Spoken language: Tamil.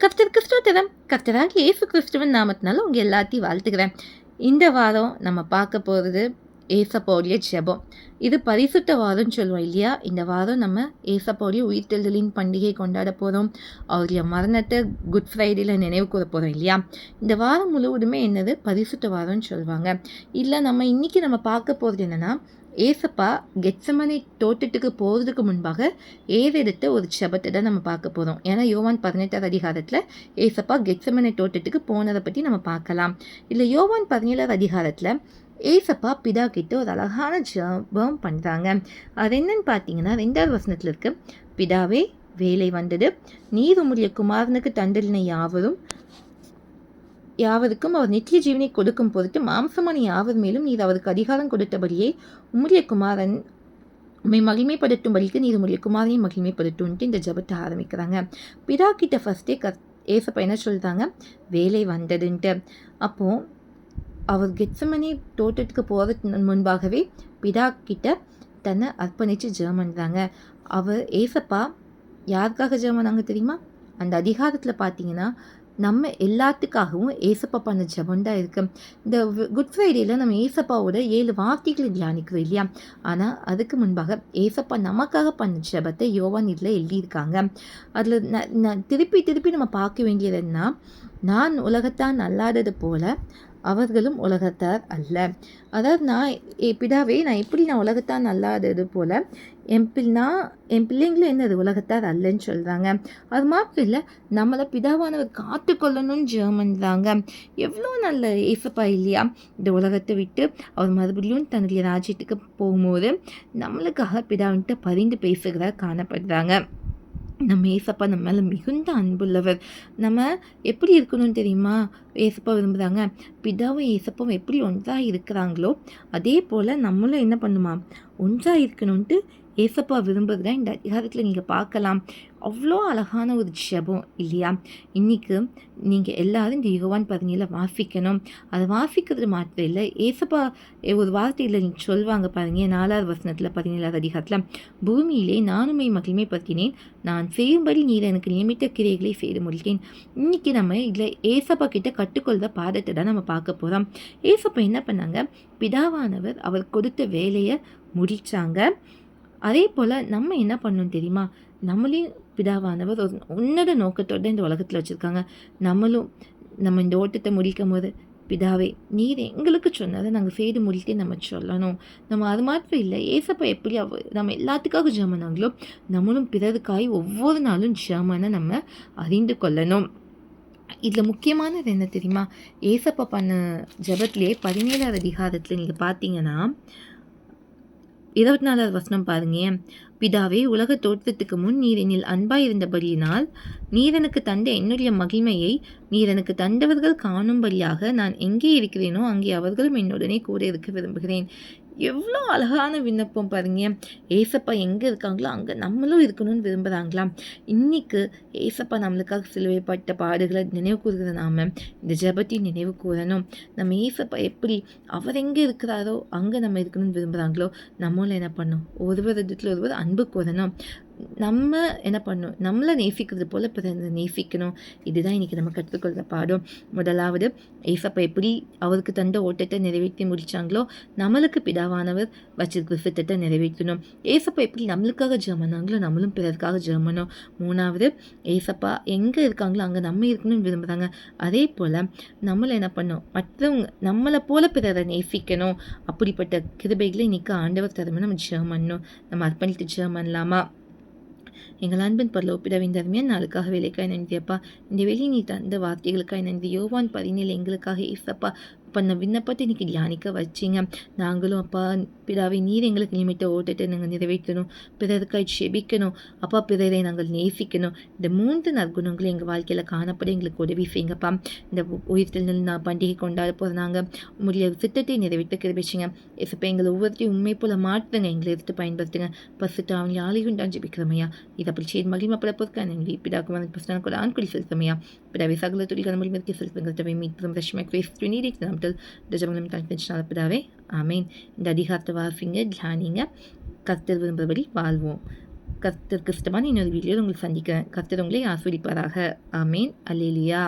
கர்த்தர் ஸ்தோத்திரம் கர்த்தராக இயேசு கிறிஸ்துவன் நாமத்தினால உங்கள் எல்லாத்தையும் வாழ்த்துக்கிறேன் இந்த வாரம் நம்ம பார்க்க போகிறது ஏசப்போடைய ஜெபம். இது பரிசுத்த வாரம்னு சொல்லுவோம் இல்லையா? இந்த வாரம் நம்ம ஏசப்போடைய உயிர்த்தெழுதலின் பண்டிகை கொண்டாட போகிறோம் அவருடைய மரணத்தை குட் ஃப்ரைடேல நினைவு கூற போகிறோம் இல்லையா? இந்த வாரம் முழுவதுமே என்னது? பரிசுத்த வாரம்னு சொல்லுவாங்க. இல்லை நம்ம இன்றைக்கி நம்ம பார்க்க போகிறது என்னென்னா ஏசப்பா கெட்சமனை தோட்டத்துக்கு போகிறதுக்கு முன்பாக ஏறெடுத்த ஒரு செபத்தை தான் நம்ம பார்க்க போகிறோம் ஏன்னா யோவான் பதினெட்டாவது அதிகாரத்தில் ஏசப்பா கெட்சமனை தோட்டத்துக்கு போனதை பற்றி நம்ம பார்க்கலாம். இல்லை யோவான் பதினேழாவது அதிகாரத்தில் ஏசப்பா பிதா கிட்ட ஒரு அழகான ஜபம் பண்ணுறாங்க அது என்னன்னு பார்த்தீங்கன்னா ரெண்டாவது வசனத்தில் இருக்குது பிதாவே வேலை வந்தது. நீர் உம்முடைய குமாரனுக்கு தண்டலினை யாவரும் யாவருக்கும் அவர் நித்திய ஜீவனை கொடுக்கும் பொருட்டு மாம்சமான யாவர் மேலும் நீர் அவருக்கு அதிகாரம் கொடுத்தபடியே உம்முடைய குமாரன் உண்மை மகிமைப்படுத்தும்படிக்கு நீர் உம்முடைய குமாரனையும் மகிமைப்படுத்தும்ட்டு இந்த ஜபத்தை ஆரம்பிக்கிறாங்க. பிதா கிட்ட ஃபஸ்ட்டே கர் ஏசப்பா என்ன சொல்கிறாங்க வேலை வந்ததுன்ட்டு. அப்போது அவர் கெட்சமனி தோட்டத்துக்கு போகிறதுக்கு முன்பாகவே பிதா கிட்ட தன்னை அர்ப்பணித்து ஜெபம் பண்ணுறாங்க அவர் ஏசப்பா யாருக்காக ஜெபம் பண்ணாங்க தெரியுமா? அந்த அதிகாரத்தில் பார்த்தீங்கன்னா நம்ம எல்லாத்துக்காகவும் ஏசப்பா பண்ண ஜபம் தான் இருக்குது இந்த குட் ஃப்ரைடேயில் நம்ம ஏசப்பாவோட ஏழு வார்த்தைகளை தியானிக்கிறோம் இல்லையா? ஆனால் அதுக்கு முன்பாக ஏசப்பா நமக்காக பண்ண ஜபத்தை யோவான் இதில் எழுதியிருக்காங்க. அதில் நான் திருப்பி திருப்பி நம்ம பார்க்க வேண்டியது என்ன நான் உலகத்தான் அல்லாதது போல அவர்களும் உலகத்தார் அல்ல. அதாவது நான் பிதாவே நான் எப்படி நான் உலகத்தார் அல்லாதது போல் என் பிள் என் பிள்ளைங்களும் என்னது உலகத்தார் அல்லன்னு சொல்கிறாங்க அது மாத்திரம் இல்லை நம்மளை பிதாவானவர் காத்துக்கொள்ளணும்னு ஜெர்மன்றாங்க எவ்வளோ நல்ல ஏசப்பா இல்லையா? இந்த உலகத்தை விட்டு அவர் மறுபடியும் தன்னுடைய ராஜ்யத்துக்கு போகும்போது நம்மளுக்காக பிதாவின்ட்டு பரிந்து பேசுகிறார் காணப்படுறாங்க. நம்ம ஏசப்பா நம்ம மேலே மிகுந்த அன்புள்ளவர். நம்ம எப்படி இருக்கணும்னு தெரியுமா? ஏசப்பா விரும்புகிறாங்க பிதாவும் ஏசப்பாவும் எப்படி ஒன்றாக இருக்கிறாங்களோ அதே போல் நம்மளும் என்ன பண்ணுமா? ஒன்றாக இருக்கணும்ன்ட்டு ஏசப்பா விரும்புகிற இந்த அதிகாரத்தில் நீங்கள் பார்க்கலாம். அவ்வளோ அழகான ஒரு ஜபம் இல்லையா? இன்றைக்கு நீங்கள் எல்லோரும் இந்த யுகவான் பதினியில் வாசிக்கணும். அதை வாசிக்கிறது மாத்திரம் இல்லை. ஏசப்பா ஒரு வார்த்தையில் நீங்கள் சொல்வாங்க பாருங்க நாலாவது வசனத்தில் பதினேழாவது அதிகாரத்தில் பூமியிலே நானுமை மகிழ்மை பற்றினேன் நான் செய்யும்படி நீர் எனக்கு நியமித்த கிரைகளை செய்து முடித்தேன். இன்றைக்கி நம்ம இதில் ஏசப்பா கிட்ட கற்றுக்கொள்கிற பாதத்தை தான் நம்ம பார்க்க போகிறோம் ஏசப்பா என்ன பண்ணாங்க? பிதாவானவர் அவர் கொடுத்த வேலையை முடித்தாங்க அதே போல் நம்ம என்ன பண்ணணும் தெரியுமா? நம்மளையும் பிதாவானவர் ஒரு உன்னத நோக்கத்தோடு இந்த உலகத்தில் வச்சுருக்காங்க. நம்மளும் நம்ம இந்த ஓட்டத்தை முடிக்கும் போது பிதாவே நீர் எங்களுக்கு சொன்னதை நாங்கள் செய்து முடித்தே நம்ம சொல்லணும். நம்ம அது மாத்திரம் இல்லை ஏசப்பா எப்படி அவ நம்ம எல்லாத்துக்காக ஜெர்மனாங்களோ நம்மளும் பிறருக்காய் ஒவ்வொரு நாளும் ஜெர்மனை நம்ம அறிந்து கொள்ளணும். இதில் முக்கியமானது என்ன தெரியுமா? ஏசப்பா பண்ண ஜபத்திலே பதினேழாவது அதிகாரத்தில் நீங்கள் பார்த்தீங்கன்னா இருபத்தி நாலாவது வசனம் பாருங்க. பிதாவே உலக தோற்றத்துக்கு முன் நீர் என்னில் அன்பாயிருந்தபடியினால் நீர் எனக்கு தந்த என்னுடைய மகிமையை நீர் எனக்கு தந்தவர்கள் காணும்படியாக நான் எங்கே இருக்கிறேனோ அங்கே அவர்களும் என்னுடனே கூட இருக்க விரும்புகிறேன். எவ்வளோ அழகான விண்ணப்பம் பாருங்க. ஏசப்பா எங்கே இருக்காங்களோ அங்கே நம்மளும் இருக்கணும்னு விரும்புகிறாங்களாம் இன்றைக்கு ஏசப்பா நம்மளுக்காக சிலுவைப்பட்ட பாடுகளை நினைவு கூறுகிற நாம இந்த ஜபத்தையும் நினைவு கூறணும். நம்ம ஏசப்பா எப்படி அவர் எங்கே இருக்கிறாரோ அங்கே நம்ம இருக்கணும்னு விரும்புகிறாங்களோ நம்மளும் என்ன பண்ணும் ஒருவர் இடத்துல ஒருவர் அன்பு கூறணும். நம்ம என்ன பண்ணும்? நம்மளை நேசிக்கிறது போல் பிறந்த நேசிக்கணும். இதுதான் இன்றைக்கி நம்ம கற்றுக்கொள்கிற பாடம். முதலாவது ஏசப்பா எப்படி அவருக்கு தந்த ஓட்டத்தை நிறைவேற்றி முடித்தாங்களோ நம்மளுக்கு பிதாவானவர் வச்சிருக்கிற சித்தத்தை நிறைவேற்றணும். ஏசப்பா எப்படி நம்மளுக்காக ஜெர்மனாங்களோ நம்மளும் பிறருக்காக ஜெர்மனும் மூணாவது ஏசப்பா எங்கே இருக்காங்களோ அங்கே நம்ம இருக்கணும்னு விரும்புகிறாங்க அதே போல் நம்மளை என்ன பண்ணோம்? மற்றவங்க நம்மளை போல் பிறரை நேசிக்கணும். அப்படிப்பட்ட கிருபைகளை இன்றைக்கி ஆண்டவர் தரமே நம்ம ஜெர்மன்னும் நம்ம அர்ப்பணித்து ஜெர்மன்லாமா எங்கள் அன்பின் பரலோப்பிடவின் தர்மியன் நாளுக்காக வேலைக்காய் நன்றியப்பா. இந்த வெளி நீ தந்த வார்த்தைகளுக்காய் நன்றி. யோவான் பதினேழு எங்களுக்காக இசப்பா பண்ண விண்ணப்பத்தை இன்றைக்கி தியானிக்க வச்சிங்க. நாங்களும் அப்பா பிதாவை நீர் எங்களுக்கு நிமித்த ஓட்டத்தை நாங்கள் நிறைவேற்றணும். பிறருக்காய் செபிக்கணும். அப்பா பிறரை நாங்கள் நேசிக்கணும். இந்த மூன்று நற்குணங்களும் எங்கள் வாழ்க்கையில் காணப்பட எங்களுக்கு உதவி செய்யுங்கப்பா. இந்த உயிர்த்தில் நான் பண்டிகை கொண்டாட போகிறாங்க உங்களுடைய சித்தத்தை நிறைவேற்ற கிடைச்சிங்க இப்போ எங்களை ஒவ்வொருத்தையும் உண்மை போல் மாற்றுங்க. எங்களை எடுத்து பயன்படுத்துங்க. பசுட்டு அவங்க ஆலையும் தான் ஜெபிக்கிறமையா. இதை அப்படி செய்து மகிழ்மப்பட பொருட்கள் நன்றி. பிதாக்கு வந்து புஸ்தகம் கூட ஆண்குடி செலுத்தமையா. பிடாவை சகல தொழில்கள் மொழிமைக்கு செலுத்துங்கள். மீட்பும் ரஷ்மை கிறிஸ்து நாமத்தில் தஜமலம் தனித்தனிச்சினால பிதாவே ஆமேன் இந்த அதிகாரத்தை வாசிங்க தியானிங்க கர்த்தர் விரும்புகிறபடி வாழ்வோம் கர்த்தர் கிறிஸ்தமான இன்னொரு வீடியோவில் உங்களை சந்திக்கிறேன் கர்த்தர் உங்களை ஆஸ்வதிப்பாராக ஆமேன் அல்லேலியா